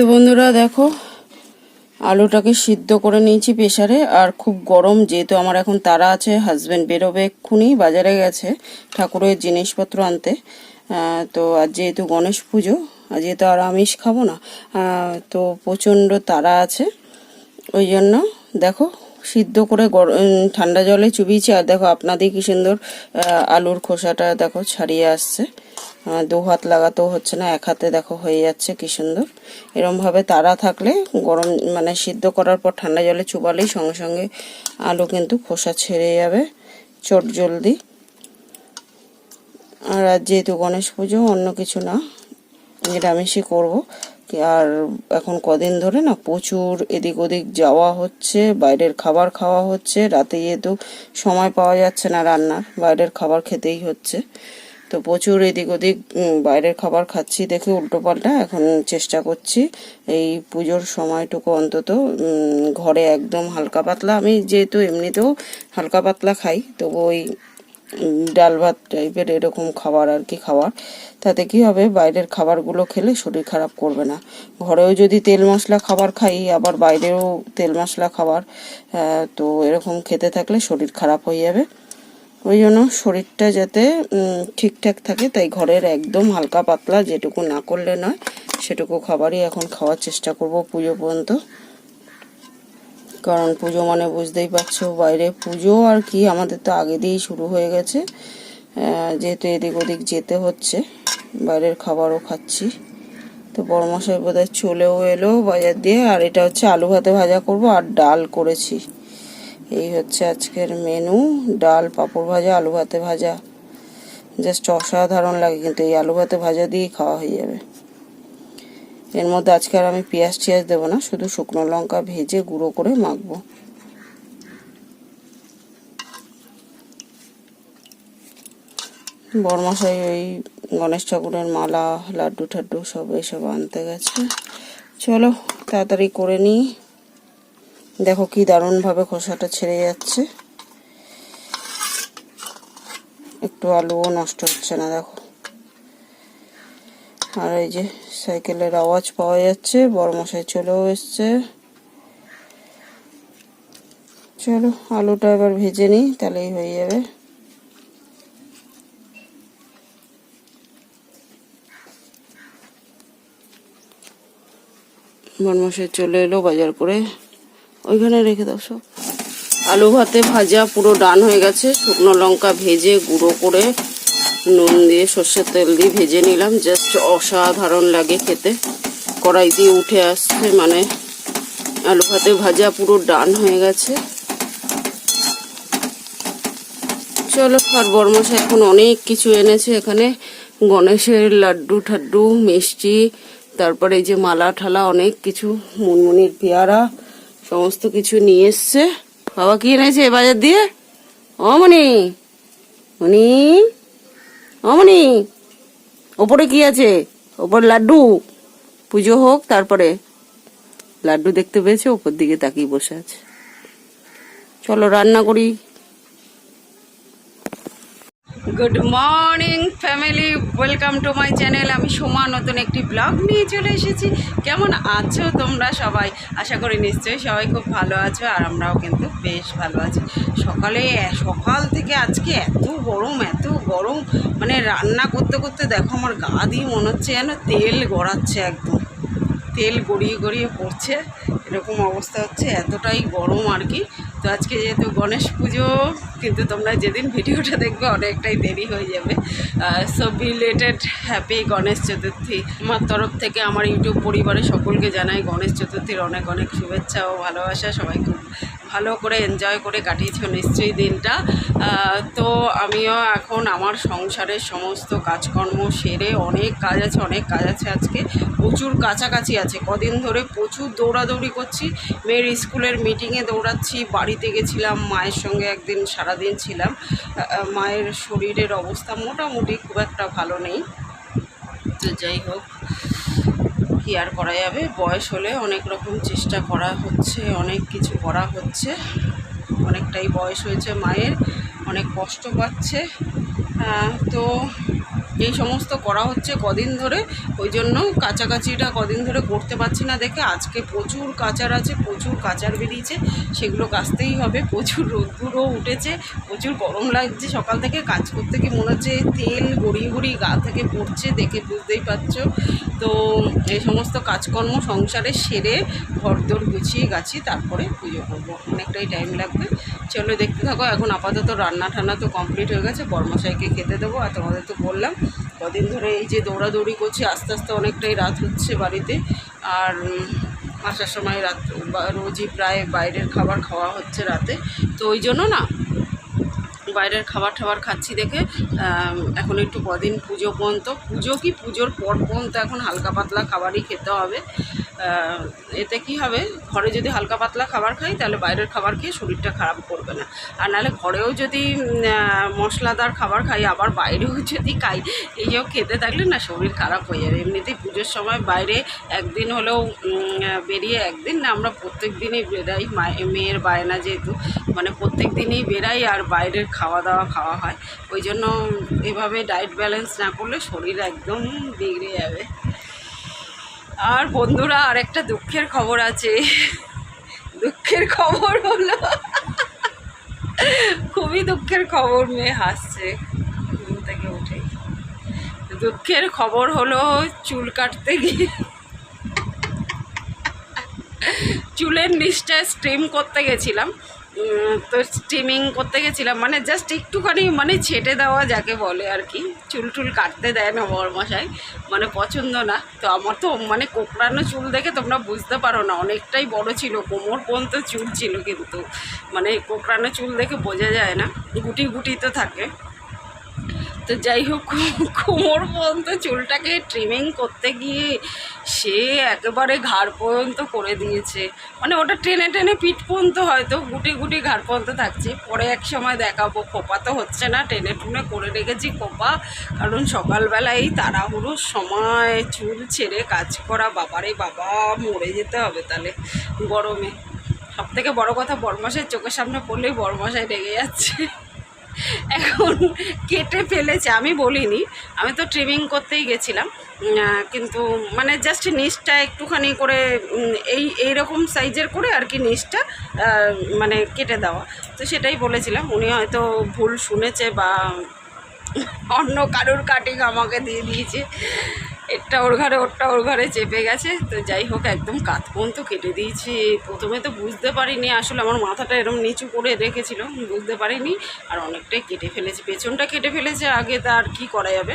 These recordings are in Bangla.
তো বন্ধুরা দেখো, আলুটাকে সিদ্ধ করে নিয়েছি প্রেসারে, আর খুব গরম যেহেতু আমার এখন তারা আছে হাজব্যান্ড বেরোবে এক্ষুনি, বাজারে গেছে ঠাকুরের জিনিসপত্র আনতে। তো আজ যেহেতু গণেশ পুজো আর যেহেতু আর আমিষ খাব না তো প্রচণ্ড তারা আছে। ওই জন্য দেখো, সিদ্ধ করে ঠান্ডা জলে চুবিয়েছি, আর দেখো আপনাদের কি সুন্দর আলুর খোসাটা দেখো ছাড়িয়ে আসছে। দু হাত লাগাতেও হচ্ছে না, এক হাতে দেখো হয়ে যাচ্ছে, কি সুন্দর। এরমভাবে তারা থাকলে গরম মানে সিদ্ধ করার পর ঠান্ডা জলে চুবালেই সঙ্গে সঙ্গে আলু কিন্তু খোসা ছেড়ে যাবে, চট জলদি। আর আজ যেহেতু গণেশ পুজো, অন্য কিছু না, নিরামিষই করব। আর এখন কদিন ধরে না প্রচুর এদিক ওদিক যাওয়া হচ্ছে, বাইরের খাবার খাওয়া হচ্ছে, রাতে যেহেতু সময় পাওয়া যাচ্ছে না রান্নার, বাইরের খাবার খেতেই হচ্ছে। তো প্রচুর এদিক ওদিক বাইরের খাবার খাচ্ছি দেখে উল্টোপাল্টা এখন চেষ্টা করছি। এই পুজোর সময়টুকু অন্তত ঘরে একদম হালকা পাতলা। আমি যেহেতু এমনিতেও হালকা পাতলা খাই, তবু ওই ডাল ভাত টাইপের এরকম খাবার আর কি খাবার তাতে কি হবে, বাইরের খাবারগুলো খেলে শরীর খারাপ করবে না। ঘরেও যদি তেল মশলা খাবার খাই, আবার বাইরেও তেল মশলা খাবার তো এরকম খেতে থাকলে শরীর খারাপ হয়ে যাবে। ওই জন্য শরীরটা যাতে ঠিকঠাক থাকে, তাই ঘরের একদম হালকা পাতলা যেটুকু না করলে নয়, সেটুকু খাবারই এখন খাওয়ার চেষ্টা করব পুজো পর্যন্ত। কারণ পুজো মানে বুঝতেই পারছ, বাইরে পুজো আর কি, আমাদের তো আগে দিয়েই শুরু হয়ে গেছে। যেহেতু এদিক ওদিক যেতে হচ্ছে, বাইরের খাবারও খাচ্ছি। তো বড় মশাই বোধহয় চলেও এলো বাজার দিয়ে, আর এটা হচ্ছে আলু ভাতে ভাজা করব, আর ডাল করেছি। এই হচ্ছে আজকের মেনু ডাল, পাঁপড় ভাজা, আলু ভাতে ভাজা। জাস্ট অসাধারণ লাগে কিন্তু এই আলু ভাতে ভাজা দিয়েই খাওয়া হয়ে যাবে। এর মধ্যে আজকে আর আমি পেঁয়াজ টিয়াজ দেবো না, শুধু শুকনো লঙ্কা ভেজে গুঁড়ো করে মাখবো। বরমশাই ওই গণেশ ঠাকুরের মালা লাড্ডু ঠাড্ডু সব এসব আনতে গেছে। চলো, তাড়াতাড়ি করে নিই। দেখো কি দারুণভাবে খোসাটা ছেড়ে যাচ্ছে। একটু আলুও নষ্ট হচ্ছে না, দেখো। আর এই যে সাইকেলের আওয়াজ পাওয়া যাচ্ছে, বড়মশাই চলেও এসছে। চলো, আলুটা এবার ভেজে নিই, তাহলেই হয়ে যাবে। বড়মশাই চলে এলো বাজার করে। ওইখানে রেখে দাও সব। আলু ভাতে ভাজা পুরো ডান হয়ে গেছে। শুকনো লঙ্কা ভেজে গুঁড়ো করে নুন দিয়ে সর্ষের তেল দিয়ে ভেজে নিলাম। জাস্ট অসাধারণ লাগে খেতে। কড়াই দিয়ে উঠে আসছে মানে আলু ভাতে ভাজা পুরো ডান হয়ে গেছে। চলো, আর বর্মশা এখন অনেক কিছু এনেছে এখানে। গণেশের লাড্ডু ঠাড্ডু, মিষ্টি, তারপরে এই যে মালা ঠালা, অনেক কিছু, মুনমুনির পেয়ারা সমস্ত কিছু নিয়ে এসছে। বাবা কি এনেছে বাজার দিয়ে? অমনি। মনি অমনি। ওপরে কি আছে? ওপর লাড্ডু। পুজো হোক, তারপরে। লাড্ডু দেখতে পেয়েছে, ওপর দিকে তাকিয়ে বসে আছে। চলো রান্না করি। Good morning family welcome to my channel আমি সোমা, নতুন একটি ব্লগ নিয়ে চলে এসেছি। কেমন আছো তোমরা সবাই? আশা করি নিশ্চয়ই সবাই খুব ভালো আছো আর আমরাও কিন্তু বেশ ভালো আছি। সকালে, সকাল থেকে আজকে এত গরম এত গরম। মানে রান্না করতে করতে দেখো আমার গা দিয়ে মনে হচ্ছে যেন তেল গড়াচ্ছে একদম। তেল গড়িয়ে গড়িয়ে পড়ছে। এরকম অবস্থা হচ্ছে। এতটাই গরম আর কি। তো আজকে যেহেতু গণেশ পুজো, কিন্তু তোমরা যেদিন ভিডিওটা দেখবে অনেকটাই দেরি হয়ে যাবে। So related happy Ganesh Chaturthi. আমার তরফ থেকে, আমার ইউটিউব পরিবারের সকলকে জানাই গণেশ চতুর্থীর অনেক অনেক শুভেচ্ছা ও ভালোবাসা। সবাই খুব ভালো করে এনজয় করে কাটিয়েছো নিশ্চয়ই দিনটা। তো আমিও এখন আমার সংসারের সমস্ত কাজকর্ম সেরে অনেক কাজ আছে, অনেক কাজ আছে আজকে। প্রচুর কাছাকাছি আছে। কদিন ধরে প্রচুর দৌড়াদৌড়ি করছি। মেয়ের স্কুলের মিটিংয়ে দৌড়াচ্ছি, বাড়িতে গেছিলাম, মায়ের সঙ্গে একদিন সারাদিন ছিলাম। মায়ের শরীরের অবস্থা মোটামুটি খুব একটা ভালো নেই। তো যাই হোক। কি আর করা যাবে? বয়স হলে অনেক রকম চেষ্টা করা হচ্ছে, অনেক কিছু করা হচ্ছে। অনেকটাই বয়স হয়েছে মায়ের, অনেক কষ্ট পাচ্ছে। তো এই সমস্ত করা হচ্ছে কদিন ধরে, ওই জন্য কাছাকাছিটা কদিন ধরে করতে পারছি না দেখে আজকে প্রচুর কাচার আছে, প্রচুর কাচার বেরিয়েছে, সেগুলো কাচতেই হবে, প্রচুর রোদ্দুরও উঠেছে, প্রচুর গরম লাগছে, সকাল থেকে কাজ করতে কি মনে হচ্ছে তেল গড়িয়ে গড়িয়ে গা থেকে পড়ছে দেখে বুঝতেই পারছ। তো এই সমস্ত কাজকর্ম সংসারে সেরে ঘরদোর গুছিয়ে গাছি, তারপরে পুজো করব, অনেকটাই টাইম লাগবে। চলো দেখতে থাকো। এখন আপাতত রান্না টান্না তো কমপ্লিট হয়ে গেছে। বর্মশাইকে খেতে দেবো আর তোমাদের তো বললাম, কদিন ধরে এই যে দৌড়াদৌড়ি করছি, আস্তে আস্তে অনেকটাই রাত হচ্ছে বাড়িতে। আর আসার সময় রাত রোজই প্রায় বাইরের খাবার খাওয়া হচ্ছে রাতে। তো ওই জন্য না, বাইরের খাবার টাবার খাচ্ছি দেখে এখন একটু কদিন পুজো পর্যন্ত। পুজো কি পুজোর পর পর্যন্ত এখন হালকা পাতলা খাবারই খেতে হবে। এতে কি হবে? ঘরে যদি হালকা পাতলা খাবার খাই, তাহলে বাইরের খাবার খেয়ে শরীরটা খারাপ করবে না। আর নাহলে ঘরেও যদি মশলাদার খাবার খাই, আবার বাইরেও যদি খাই, এই এইসব খেতে থাকলে না শরীর খারাপ হয়ে যাবে। এমনিতেই পুজোর সময় বাইরে একদিন হলেও বেরিয়ে একদিন না আমরা প্রত্যেক দিনই বেরাই মায়ে- মেয়ের বায়না যেহেতু মানে প্রত্যেক দিনই বেরাই আর বাইরের খাওয়া দাওয়া খাওয়া হয়। ওই জন্য এভাবে ডায়েট ব্যালেন্স না করলে শরীর একদম বিগড়ে যাবে। আর বন্ধুরা আর একটা দুঃখের খবর আছে। দুঃখের খবর হলো, খুবই দুঃখের খবর, মেয়ে হাসছে ঘুম থেকে উঠে। দুঃখের খবর হলো, চুল কাটতে গিয়ে চুলের নিচটা স্ট্রিম করতে গেছিলাম। তো স্টিমিং করতে গেছিলাম মানে জাস্ট একটুখানি মানে ছেটে দেওয়া যাকে বলে আর কি, চুল টুল কাটতে দেয় না বরমশাই মানে পছন্দ না। তো আমার তো মানে কোকড়ানো চুল দেখে তোমরা বুঝতে পারো না, অনেকটাই বড় ছিল, কোমর পর্যন্ত চুল ছিল কিন্তু। মানে কোকড়ানো চুল দেখে বোঝা যায় না, গুটি গুটি তো থাকে। তো যাই হোক, কোমর পর্যন্ত চুলটাকে ট্রিমিং করতে গিয়ে সে একেবারে ঘাড় পর্যন্ত করে দিয়েছে। মানে ওটা টেনে টেনে পিঠ পর্যন্ত হয়তো গুটি গুটি ঘাড় পর্যন্ত থাকছে। পরে এক সময় দেখাবো, খোপা তো হচ্ছে না, টেনে টুনে করে রেখেছি খোপা। কারণ সকালবেলায় তাড়াহুড়োর সময় চুল ছেড়ে কাজ করা, বাবারে বাবা, মরে যেতে হবে তাহলে গরমে। সব থেকে বড় কথা বরমাসের চোখের সামনে পড়লেই বরমাসায় রেগে যাচ্ছে। এখন কেটে ফেলেছে, আমি বলিনি। আমি তো ট্রিমিং করতেই গেছিলাম কিন্তু মানে জাস্ট নিচটা একটুখানি করে এই এই রকম সাইজের করে আর কি নিচটা মানে কেটে দেওয়া। তো সেটাই বলেছিলাম, উনি হয়তো ভুল শুনেছে বা অন্য কারোর কাটিং আমাকে দিয়ে দিয়েছে। এটা ওর ঘরে ওরটা ওর ঘরে চেপে গেছে। তো যাই হোক, একদম কাত পর্যন্ত কেটে দিয়েছি। প্রথমে তো বুঝতে পারিনি আসলে আমার মাথাটা এরকম নিচু করে রেখেছিল, বুঝতে পারিনি। আর অনেকটাই কেটে ফেলেছে। পেছনটা কেটে ফেলেছে, আগে তার কি করা যাবে?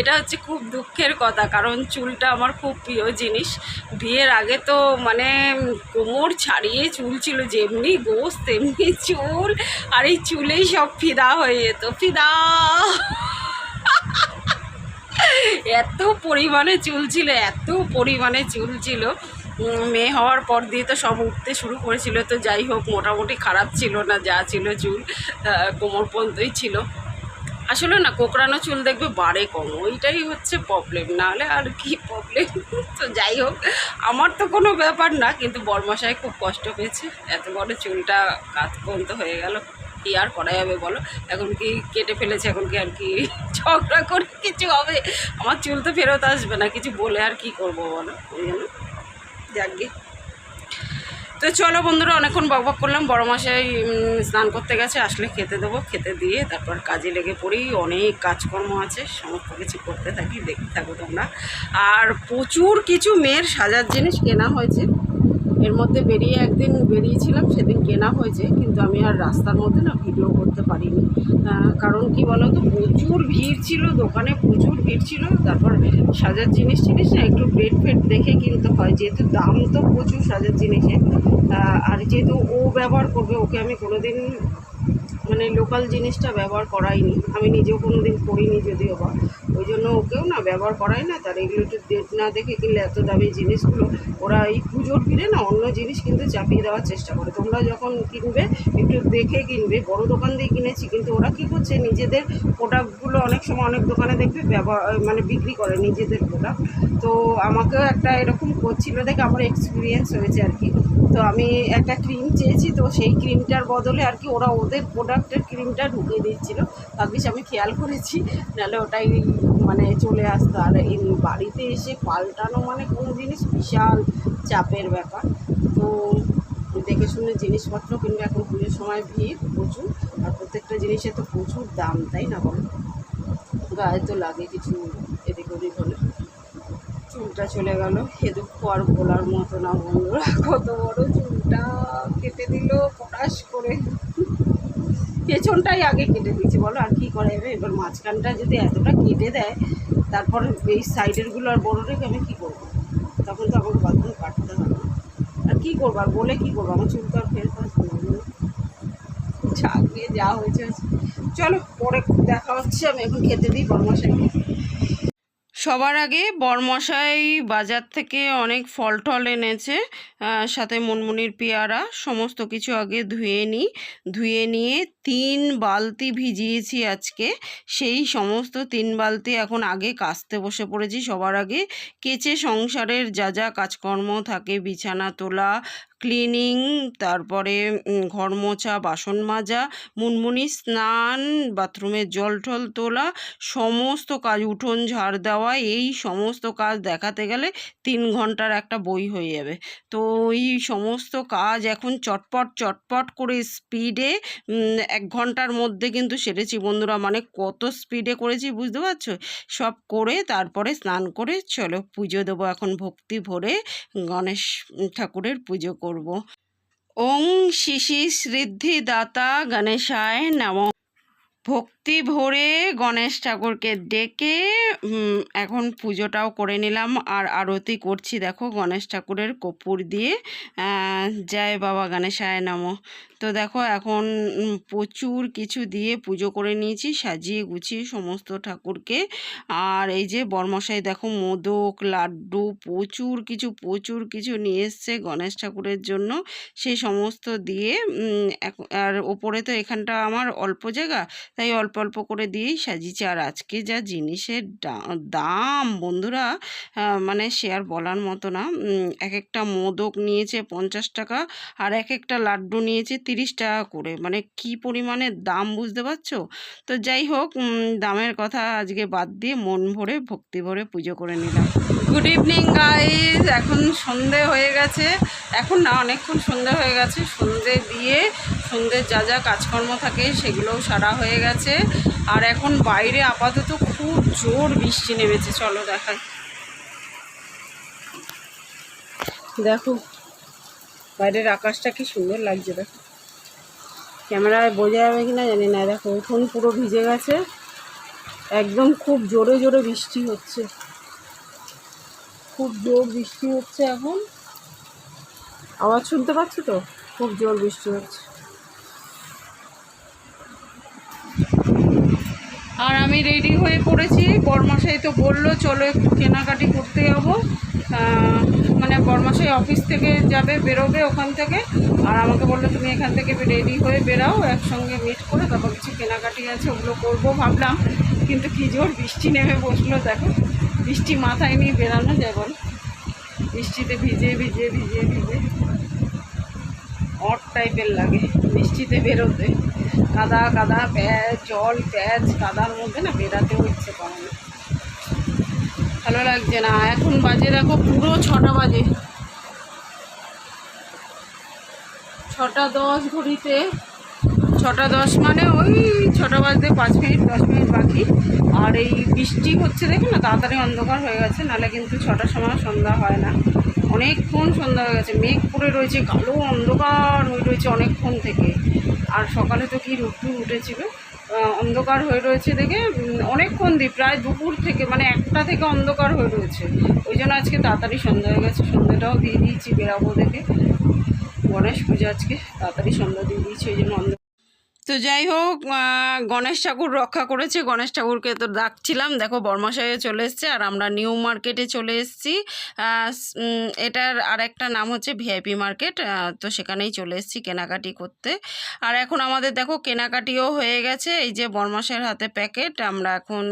এটা হচ্ছে খুব দুঃখের কথা, কারণ চুলটা আমার খুব প্রিয় জিনিস। বিয়ের আগে তো মানে কোমর ছাড়িয়ে চুল ছিল, যেমনি গোস তেমনি চুল। আর এই চুলেই সব ফিদা হয়ে যেত। ফিদা! এত পরিমাণে চুল ছিল, এত পরিমাণে চুল ছিল। মেয়ে হওয়ার পর দিয়ে তো সব উঠতে শুরু করেছিল, তো যাই হোক, মোটামুটি খারাপ ছিল না, যা ছিল চুল কোমর পর্যন্তই ছিল। আসলে না, কোকড়ানো চুল দেখবে বাড়ে কম, ওইটাই হচ্ছে প্রবলেম নাহলে আর কি প্রবলেম তো যাই হোক, আমার তো কোনো ব্যাপার না, কিন্তু বরমশাই খুব কষ্ট পেয়েছে, এত বড় চুলটা কাত পর্যন্ত হয়ে গেল। কি আর করা যাবে বলো? এখন কি কেটে ফেলেছে, এখন কি আর কি ঝগড়া করে কিছু হবে? আমার চুল তো ফেরত আসবে না, কিছু বলে আর কি করব বলো? ওই জন্য যাকগে। তো চলো বন্ধুরা, অনেকক্ষণ বক বক করলাম। বড় মাসাই স্নান করতে গেছে, আসলে খেতে দেবো, খেতে দিয়ে তারপর কাজে লেগে পড়ি অনেক কাজকর্ম আছে, সমস্ত কিছু করতে থাকি, দেখতে থাকো তোমরা। আর প্রচুর কিছু মেয়ের সাজার জিনিস কেনা হয়েছে। এর মধ্যে বেরিয়ে একদিন বেরিয়েছিলাম, সেদিন কেনা হয়েছে, কিন্তু আমি আর রাস্তার মধ্যে না ভিডিও করতে পারিনি। কারণ কি বলো তো প্রচুর ভিড় ছিল, দোকানে প্রচুর ভিড় ছিল, তারপর সাজার জিনিস জিনিস না একটু ব্রেড ফেট দেখে কিনতে হয়, যেহেতু দাম তো প্রচুর সাজার জিনিসে। আর যেহেতু ও ব্যবহার করবে, ওকে আমি কোনোদিন মানে লোকাল জিনিসটা ব্যবহার করাইনি। আমি নিজেও কোনো দিন করিনি যদিও বা। ওই জন্য ওকেও না ব্যবহার করাই না, তার এগুলো একটু ডেট না দেখে কিনলে এত দামি জিনিসগুলো। ওরা এই পুজোর ভিড়ে না অন্য জিনিস কিন্তু চাপিয়ে দেওয়ার চেষ্টা করে। তোমরা যখন কিনবে, একটু দেখে কিনবে। বড় দোকান দিয়ে কিনেছি, কিন্তু ওরা কী করছে? নিজেদের প্রোডাক্টগুলো অনেক সময় অনেক দোকানে দেখবে, ব্যবহার মানে বিক্রি করে নিজেদের প্রোডাক্ট তো আমাকেও একটা এরকম করছিল দেখে আমার এক্সপিরিয়েন্স হয়েছে আর কি। তো আমি একটা ক্রিম চেয়েছি, তো সেই ক্রিমটার বদলে আর কি ওরা ওদের প্রোডাক্ট ক্রিমটা ঢুকিয়ে দিচ্ছিল ভাগ্যিস আমি খেয়াল করেছি, নাহলে ওটাই মানে চলে আসতো। আর এই বাড়িতে এসে পাল্টানো মানে কোনো জিনিস বিশাল চাপের ব্যাপার। তো দেখে শুনে জিনিসপত্র কিনবে, এখন পুজোর সময় ভিড় প্রচুর, আর প্রত্যেকটা জিনিসের তো প্রচুর দাম, তাই না বলো? গায়ে তো লাগে কিছু এদিক ওদিক হলে। চুলটা চলে গেল। দুঃখ আর বলার মতো না বন্ধুরা, কত বড় চুলটা কেটে দিল পটাশ করে। পেছনটাই আগে কেটে দিয়েছে, বলো আর কি করা যাবে? এবার মাঝখানটা যদি এতটা কেটে দেয়, তারপর এই সাইডেরগুলো আর বড় রেখে আমি কী করব? তখন তো আমাকে বাধ্য কাটতে হবে। আর কী করব? আর বলে কী করব? আমার চুল তো আর আসবে না যা হয়েছে হয়েছে। চলো, পরে দেখা হচ্ছে। আমি এখন খেতে দিই বর্মাশাইকে সবার আগে বরমশাই বাজার থেকে অনেক ফল টল এনেছে সাথে মুনমুনির পেয়ারা, সমস্ত কিছু আগে ধুয়ে নিই। ধুয়ে নিয়ে তিন বালতি ভিজিয়েছি আজকে। সেই সমস্ত তিন বালতি এখন আগে কাচতে বসে পড়েছি সবার আগে। কেচে সংসারের যা যা কাজকর্ম থাকে, বিছানা, তোলা ক্লিনিং তারপরে ঘর মোছা বাসন মাজা, মুনমুনি, স্নান, বাথরুমের জল টল তোলা, সমস্ত কাজ, উঠোন ঝাড় দেওয়া, এই সমস্ত কাজ দেখাতে গেলে তিন ঘণ্টার একটা বই হয়ে যাবে। তো এই সমস্ত কাজ এখন চটপট চটপট করে স্পিডে এক ঘণ্টার মধ্যে কিন্তু সেরেছি। বন্ধুরা মানে কত স্পিডে করেছি বুঝতে পারছ? সব করে তারপরে স্নান করে চলো, পুজো দেবো এখন ভক্তি ভরে গণেশ ঠাকুরের পুজো করব। ওং শিশি সৃদ্ধিদাতা গণেশায় নম। ভক্তি ভরে গণেশ ঠাকুরকে ডেকে এখন পুজোটাও করে নিলাম আর আরতি করছি দেখো গণেশ ঠাকুরের কপুর দিয়ে। জয় বাবা গণেশায় নম। তো দেখো এখন প্রচুর কিছু দিয়ে পুজো করে নিয়েছি, সাজিয়ে গুছিয়ে সমস্ত ঠাকুরকে। আর এই যে বর্মশাই দেখো মোদক, লাড্ডু, প্রচুর কিছু প্রচুর কিছু নিয়ে এসছে গণেশ ঠাকুরের জন্য। সেই সমস্ত দিয়ে আর ওপরে তো এখানটা আমার অল্প জায়গা, তাই অল্প অল্প অল্প করে দিয়েই সাজিয়েছি। আর আজকে যা জিনিসের দাম বন্ধুরা মানে সে আর বলার মতো না। এক একটা মোদক নিয়েছে পঞ্চাশ টাকা, আর এক একটা লাড্ডু নিয়েছে তিরিশ টাকা করে। মানে কি পরিমাণে দাম বুঝতে পারছ? তো যাই হোক দামের কথা আজকে বাদ দিয়ে মন ভরে ভক্তি ভরে পুজো করে নিলাম। গুড ইভিনিং গাইজ এখন সন্ধে হয়ে গেছে। এখন না, অনেকক্ষণ সন্ধে হয়ে গেছে। সন্ধে দিয়ে সন্ধ্যের যা যা কাজকর্ম থাকে সেগুলোও সারা হয়ে গেছে। আর এখন বাইরে আপাতত খুব জোর বৃষ্টি নেমেছে, চলো দেখাই। দেখো, বাইরের আকাশটা কি সুন্দর লাগছে, দেখো। ক্যামেরায় বোঝা যাবে কিনা জানি না, দেখো, উঠোন পুরো ভিজে গেছে। একদম খুব জোরে জোরে বৃষ্টি হচ্ছে। খুব জোর বৃষ্টি হচ্ছে এখন। আওয়াজ শুনতে পাচ্ছ তো? খুব জোর বৃষ্টি হচ্ছে। আর আমি রেডি হয়ে পড়েছি। বরমাসাই তো বলল, চলো একটু কেনাকাটি করতে যাব। মানে বরমাসাই অফিস থেকে যাবে, বেরোবে ওখান থেকে। আর আমাকে বলল, তুমি এখান থেকে রেডি হয়ে বেরাও, একসঙ্গে মিট করে তারপর কিছু কেনাকাটি আছে, ওগুলো করব। ভাবলাম, কিন্তু কি জোর বৃষ্টি নেমে বসল, দেখো। বৃষ্টি মাথায় নিয়ে বেরানো যায় বল। বৃষ্টিতে ভিজে ভিজে ভিজে ভিজে অট টাইপের লাগে, বৃষ্টিতে বেরোতে। কাদা কাদা, প্যাচ, জল, প্যাচ, কাদার মধ্যে না বেরাতেও ইচ্ছে করে না। ভালো লাগছে না। এখন বাজে দেখো পুরো ছটা বাজে। ছটা দশ ঘড়িতে। ছটা দশ মানে ওই ছটা বাজতে পাঁচ মিনিট, দশ মিনিট বাকি। আর এই বৃষ্টি হচ্ছে দেখো না, তাড়াতাড়ি অন্ধকার হয়ে গেছে, নাহলে কিন্তু ছটার সময় সন্ধ্যা হয় না। অনেকক্ষণ সন্ধ্যা হয়ে গেছে। মেঘ পড়ে রয়েছে, কালো অন্ধকার হয়ে রয়েছে অনেকক্ষণ থেকে। আর সকালে তো কি রুদ্দুর উঠেছিল? অন্ধকার হয়ে রয়েছে দেখে অনেকক্ষণ দিই প্রায় দুপুর থেকে মানে একটা থেকে অন্ধকার হয়ে রয়েছে। ওই জন্য আজকে তাড়াতাড়ি সন্ধ্যা হয়ে গেছে। সন্ধ্যাটাও দিয়ে দিয়েছি, বেরাবো দেখে। গণেশ পুজো আজকে তাড়াতাড়ি সন্ধ্যা দিয়ে দিয়েছি, ওই জন্য তো যাই হোক গণেশ ঠাকুর রক্ষা করেছে। গণেশ ঠাকুরকে তো ডাকছিলাম। দেখো বর্মাশাইয়ে চলে এসছে আর আমরা নিউ মার্কেটে চলে এসেছি। এটার আর একটা নাম হচ্ছে ভিআইপি মার্কেট। তো সেখানেই চলে এসেছি কেনাকাটি করতে। আর এখন আমাদের দেখো, কেনাকাটিও হয়ে গেছে। এই যে বর্মাশাইয়ের হাতে প্যাকেট, আমরা এখন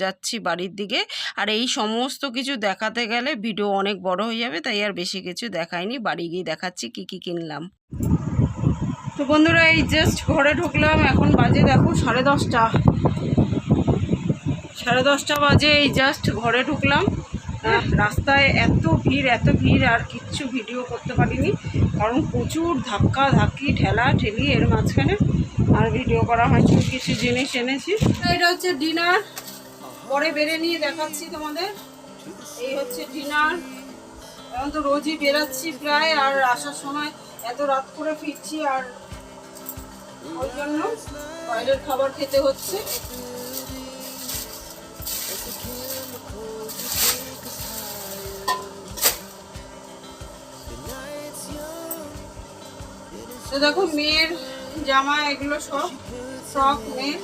যাচ্ছি বাড়ির দিকে। আর এই সমস্ত কিছু দেখাতে গেলে ভিডিও অনেক বড় হয়ে যাবে, তাই আর বেশি কিছু দেখায়নি বাড়ি গিয়ে দেখাচ্ছি কি কি কিনলাম। বন্ধুরা, এই জাস্ট ঘরে ঢুকলাম। এখন বাজে দেখো সাড়ে দশটা। সাড়ে দশটা বাজে, এই জাস্ট ঘরে ঢুকলাম। রাস্তায় এত ভিড় এত ভিড়, আর কিচ্ছু ভিডিও করতে পারিনি। কারণ প্রচুর ধাক্কা, ধাক্কি, ঠেলা, ঠেলি, এর মাঝখানে আর ভিডিও করা হয়েছে কিছু জিনিস এনেছি। এটা হচ্ছে ডিনার পরে বেড়ে নিয়ে দেখাচ্ছি তোমাদের। এই হচ্ছে ডিনার এখন তো রোজই বেরাচ্ছি প্রায়, আর আসার সময় এত রাত করে ফিরছি, আর ওই জন্য বাইরের খাবার খেতে হচ্ছে। দেখো মেয়ের জামা এগুলো সব ফ্রক মেয়ের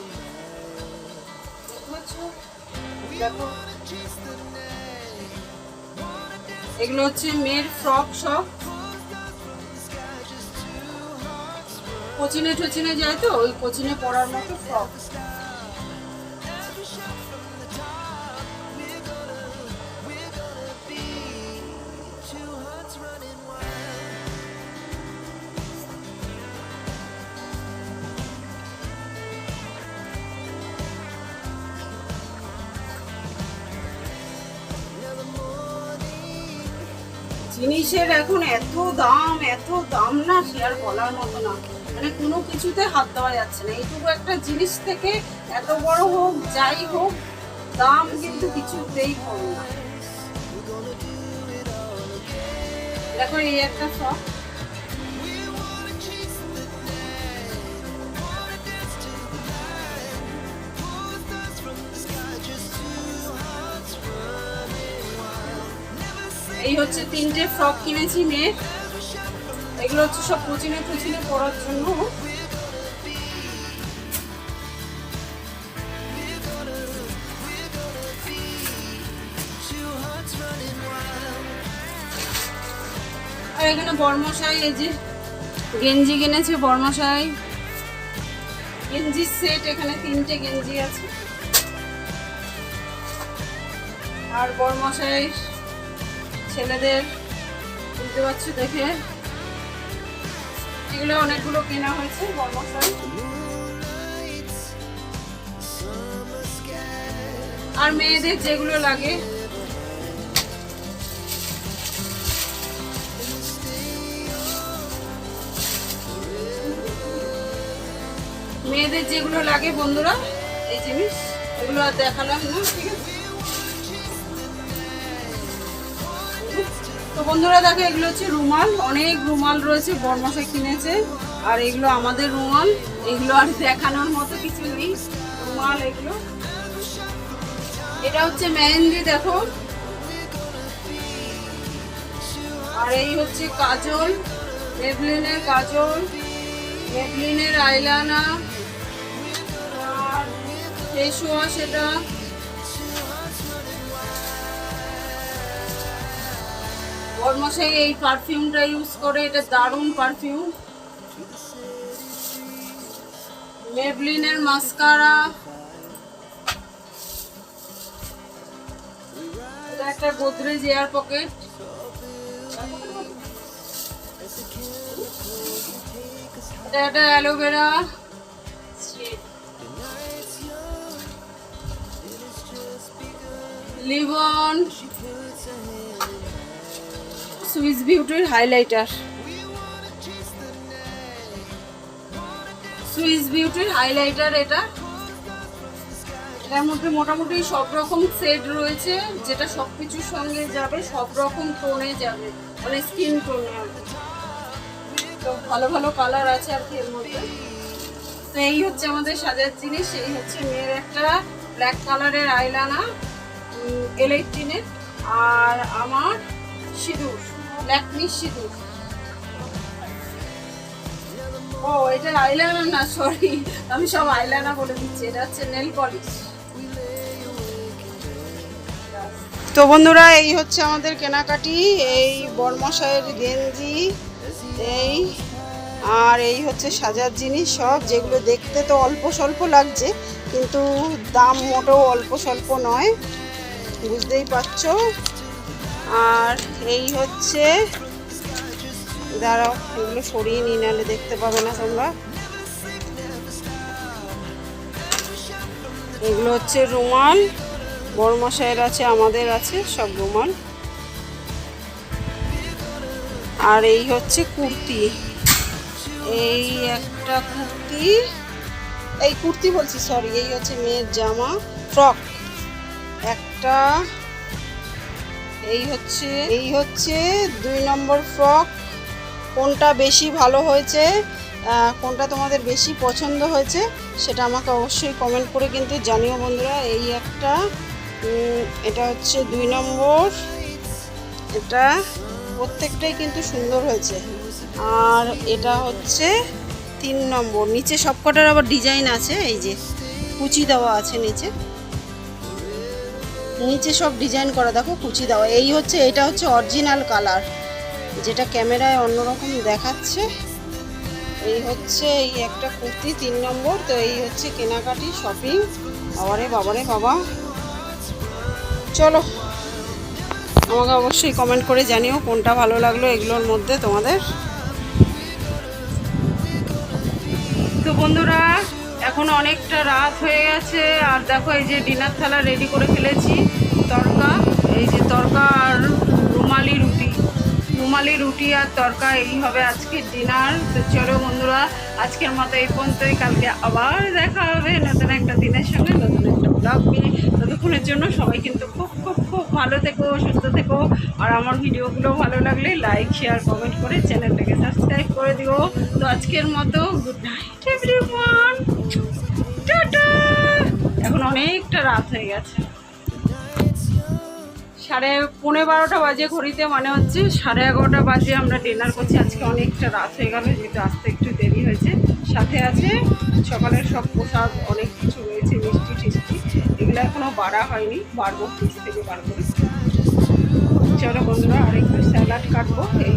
এগুলো হচ্ছে মেয়ের ফ্রক সব কোচিনে টোচিনে যায় তো, ওই কোচিনে পড়ার মতো ফ্রক জিনিসের এখন এত দাম এত দাম না, সে আর বলার মতো না। মানে কোনো কিছুতে হাত দেওয়া যাচ্ছে না। এইটুকু একটা জিনিস থেকে এত বড় হোক, যাই হোক, দাম কিন্তু কিছুতেই কম না। দেখো এই একটা এই হচ্ছে তিনটে ফ্রক কিনেছি মেয়ে। এগুলো হচ্ছে সব কুচিনে কুচিনে পরার জন্য। আর এখানে বর্মশাই এই যে গেঞ্জি কিনেছে বর্মশাই গেঞ্জির সেট, এখানে তিনটে গেঞ্জি আছে। আর বর্মশাই ছেলেদের, বুঝতে পারছ দেখে? এগুলো অনেকগুলো কেনা হয়েছে আর মেয়েদের যেগুলো লাগে। মেয়েদের যেগুলো লাগে বন্ধুরা, এই জিনিস এগুলো আর দেখালাম না, ঠিক আছে? তো বন্ধুরা দেখো, এগুলো হচ্ছে রুমাল। অনেক রুমাল রয়েছে, বরমাসে কিনেছে। আর এগুলো আমাদের রুমাল। এগুলো আর দেখানোর মতো কিছু নেই। রুমাল এগুলো। এটা হচ্ছে মেহেন্দি, দেখো। আর এই হচ্ছে কাজল। মেবলিনের কাজল। মেবলিনের আইলানা আর ফেস ওয়াশ এটা। বর্মশাই, এই পারফিউমটা ইউজ করে, এটা দারুণ পারফিউম মেবলিনের মাস্কারা এটা একটা গোদরেজ এয়ার পকেট এটা একটা অ্যালোভেরা লিভন সুইস বিউটির হাইলাইটার। সুইস বিউটির হাইলাইটার এটা। এটার মধ্যে মোটামুটি সব রকম সেট রয়েছে, যেটা সব কিছুর সঙ্গে যাবে সব রকম টোনে যাবে মানে স্কিন টোনে আর তো ভালো ভালো কালার আছে আর কি এর মধ্যে। তো এই হচ্ছে আমাদের সাজার জিনিস, এই হচ্ছে মেয়ের একটা ব্ল্যাক কালারের আইলানা এলেকট্রিনের আর আমার সিঁদুর। সিঁদুর ও না সরি আমি সব বলে দিচ্ছি, এটা হচ্ছে তো বন্ধুরা, এই হচ্ছে আমাদের কেনাকাটি, এই বর্মশায়ের গেঞ্জি, এই, আর এই হচ্ছে সাজার জিনিস সব, যেগুলো দেখতে তো অল্প স্বল্প লাগছে, কিন্তু দাম মোটেও অল্প স্বল্প নয়, বুঝতেই পারছ? আর এই হচ্ছে, দাঁড়াও, এগুলো সরিয়ে নিয়ে নাহলে দেখতে পাবে না তোমরা। এগুলো হচ্ছে রুমাল বড় মশাইয়ের আছে, আমাদের আছে, সব রুমাল। আর এই হচ্ছে কুর্তি। এই একটা কুর্তি, এই কুর্তি বলছি সরি এই হচ্ছে মেয়ের জামা, ফ্রক। একটা এই হচ্ছে এই হচ্ছে দুই নম্বর ফ্রক। কোনটা বেশি ভালো হয়েছে কোনটা তোমাদের বেশি পছন্দ হয়েছে, সেটা আমাকে অবশ্যই কমেন্ট করে কিন্তু জানিও বন্ধুরা। এই একটা এটা হচ্ছে দুই নম্বর। এটা প্রত্যেকটাই কিন্তু সুন্দর হয়েছে। আর এটা হচ্ছে তিন নম্বর। নিচে সবকটার আবার ডিজাইন আছে, এই যে কুচি দেওয়া আছে নিচে। নিচে সব ডিজাইন করা, দেখো কুচি দেওয়া। এই হচ্ছে, এটা হচ্ছে অরিজিনাল কালার যেটা ক্যামেরায় অন্যরকম দেখাচ্ছে। এই হচ্ছে, এই একটা কুর্তি, তিন নম্বর। তো এই হচ্ছে কেনাকাটি শপিং বাবারে বাবারে, বাবা। চলো, আমাকে অবশ্যই কমেন্ট করে জানিও কোনটা ভালো লাগল এগুলোর মধ্যে তোমাদের। তো বন্ধুরা এখন অনেকটা রাত হয়ে গেছে, আর দেখো এই যে ডিনার থালা রেডি করে ফেলেছি, তরকা, এই যে তরকা আর রুমালি রুটি। রুমালি রুটি আর তরকা, এই হবে আজকের ডিনার। তো চলো বন্ধুরা, আজকের মতো এই পর্যন্তই, কালকে আবার দেখা হবে নতুন একটা দিনের সঙ্গে, নতুন একটা ব্লগ নিয়ে। ততক্ষণের জন্য সবাই কিন্তু খুব খুব খুব ভালো থেকো, সুস্থ থেকো। আর আমার ভিডিওগুলো ভালো লাগলে লাইক শেয়ার কমেন্ট করে চ্যানেলটাকে সাবস্ক্রাইব করে দিও। তো আজকের মতো গুড নাইট এভরিওয়ান এখন অনেকটা রাত হয়ে গেছে। সাড়ে পৌনে বারোটা বাজে ঘড়িতে মানে হচ্ছে সাড়ে এগারোটা বাজে আমরা ডিনার করছি। আজকে অনেকটা রাত হয়ে গেল, যেহেতু আসতে একটু দেরি হয়েছে। সাথে আছে সকালের সব প্রসাদ, অনেক কিছু রয়েছে, মিষ্টি টিষ্টি। এগুলো এখনও বাড়া হয়নি, বাড়বো, ফ্রিজ থেকে বার করে। চলো বন্ধুরা আর একটু স্যালাড কাটবো, এই